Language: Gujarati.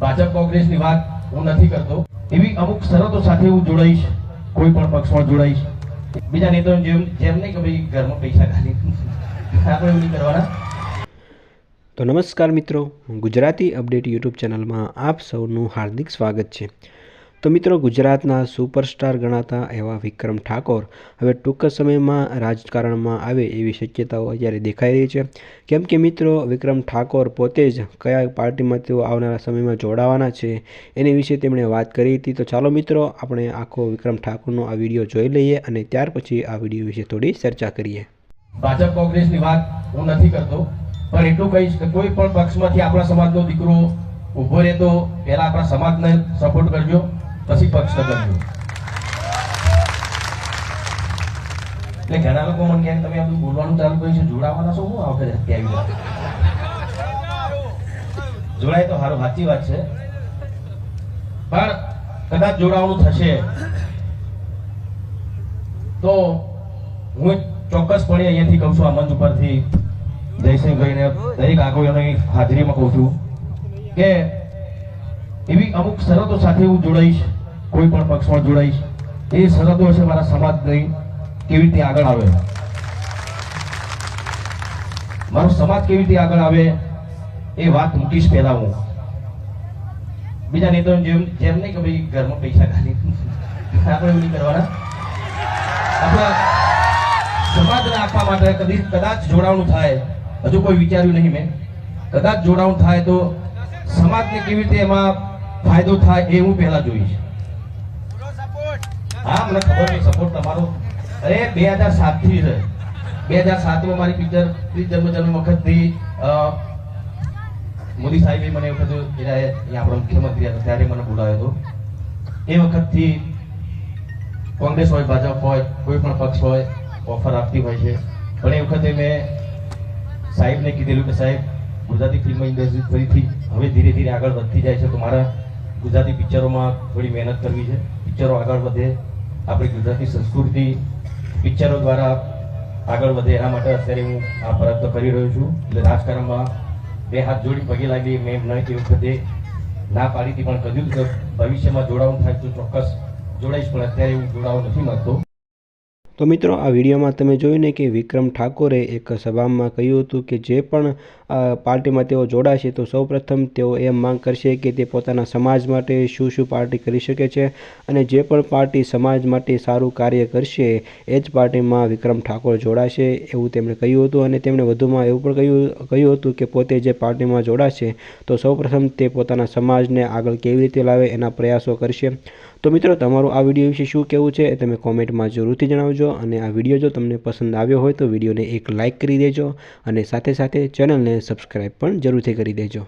ભાજપ કોંગ્રેસની વાત હું નથી કરતો. એવી અમુક શરતો સાથે હું જોડાઈશ, કોઈ પણ પક્ષમાં જોડાઈશ. બીજા નેતાઓ જેમ જેમ નહીં કે ભાઈ ઘરમાં પૈસા ખાલી. આપણે એવું કરવાના. તો નમસ્કાર મિત્રો, ગુજરાતી અપડેટ યુટ્યુબ ચેનલમાં આપ સૌનું હાર્દિક સ્વાગત છે. તો મિત્રો ગુજરાતના સુપરસ્ટાર ગણાતા એવા વિક્રમ ઠાકોર હવે ટૂંક સમયમાં રાજકારણમાં આવે એવી શક્યતાઓ અત્યારે દેખાઈ રહી છે. કેમ કે મિત્રો વિક્રમ ઠાકોર પોતે જ કયા પાર્ટીમાં તેઓ આવનારા સમયમાં જોડાવાના છે એની વિશે તેમણે વાત કરી હતી. તો ચાલો મિત્રો આપણે આખો વિક્રમ ઠાકોરનો આ વીડિયો જોઈ લઈએ અને ત્યાર પછી આ વીડિયો વિશે થોડી ચર્ચા કરીએ. ભાજપ કોંગ્રેસની વાત હું નથી કરતો, પણ એટલું કહીશ કે કોઈ પણ પક્ષમાંથી આપણા સમાજનો દીકરો ઊભો રહેતો, પહેલા આપણા સમાજને સપોર્ટ કરજો. પછી પક્ષ બન્યો. એટલે ઘણા લોકો મને કહે તમે બધું બોલવાનું ચાલુ કર્યું છે, જોડાવાના છો, હું આ વખતે અત્યારે? જોડાય તો સારું સાચી વાત છે. પણ કદાચ જોડાવાનું થશે. તો હું ચોક્કસપણે અહીંયાથી કહું છું, આ મંચ ઉપરથી જયસિંહભાઈને દરેક આગેવાનોની હાજરીમાં કહું છું કે એવી અમુક શરતો સાથે હું જોડાઈશ, કોઈ પણ પક્ષમાં જોડાઈશ. એ શરતો હશે મારા સમાજ નહીં કેવી રીતે આગળ આવે? મારો સમાજ કેવી રીતે આગળ આવે એ વાત મૂકીશ પહેલા હું. બીજા નેતાઓ જેમ જેમ નહીં કે ભાઈ ઘરમાં પૈસા ખાલી. આપણે એવું નહીં કરવાના. આપણા સમાજને આપવા માટે કદી કદાચ જોડાણું થાય. હજુ કોઈ વિચાર્યું નહીં મેં. કદાચ જોડાવું થાય તો સમાજને કેવી રીતે એમાં ફાયદો થાય એ હું પહેલા જોઈશ. હા મને ખબર નહીં સપોર્ટ તમારો. અરે બે હજાર સાતથી છે. બે હજાર સાતમાં મારી પિક્ચર જન્મ જન્મ વખતથી મોદી સાહેબે મને એ વખત આપણા મુખ્યમંત્રી હતા ત્યારે મને બોલાવ્યો હતો. એ વખતથી કોંગ્રેસ હોય ભાજપ હોય કોઈ પણ પક્ષ હોય ઓફર આપતી હોય છે. પણ એ વખતે મેં સાહેબને કીધેલું કે સાહેબ ગુજરાતી ફિલ્મ ઇન્ડસ્ટ્રી ફરીથી હવે ધીરે ધીરે આગળ વધતી જાય છે. તો મારા ગુજરાતી પિક્ચરોમાં થોડી મહેનત કરવી છે. પિક્ચરો આગળ વધે, આપણી ગુજરાતી સંસ્કૃતિ પિક્ચરો દ્વારા આગળ વધે, એના માટે અત્યારે હું આ પ્રયત્ન કરી રહ્યો છું. એટલે રાજકારણમાં બે હાથ જોડી પગે લાગી, મેં ન એ વખતે ના પાડી હતી પણ કહ્યું કે ભવિષ્યમાં જોડાવું થાય તો ચોક્કસ જોડાઈશ, પણ અત્યારે હું જોડાવું નથી માંગતો. તો મિત્રો, આ વિડીયોમાં તમે જોયું ને કે વિક્રમ ઠાકોરે એક સભામાં કહ્યું હતું કે જે પણ પાર્ટીમાં તેઓ જોડાશે તો સૌપ્રથમ તેઓ એમ માંગ કરશે કે તે પોતાના સમાજ માટે શું શું પાર્ટી કરી શકે છે અને જે પણ પાર્ટી સમાજ માટે સારું કાર્ય કરશે, એ જ પાર્ટીમાં વિક્રમ ઠાકોર જોડાશે એવું તેમણે કહ્યું હતું અને તેમણે વધુમાં એવું પણ કહ્યું કહ્યું હતું કે પોતે જે પાર્ટીમાં જોડાશે તો સૌપ્રથમ તે પોતાના સમાજને આગળ કેવી રીતે લાવે એના પ્રયાસો કરશે. તો મિત્રો, તમારું આ વીડિયો વિશે શું કહેવું છે તમે કોમેન્ટમાં જરૂરથી જણાવજો અને આ વીડિયો જો તમને પસંદ આવ્યો હોય તો વિડીયોને એક લાઇક કરી દેજો અને સાથે સાથે ચેનલને સબસ્ક્રાઈબ પણ જરૂરથી કરી દેજો.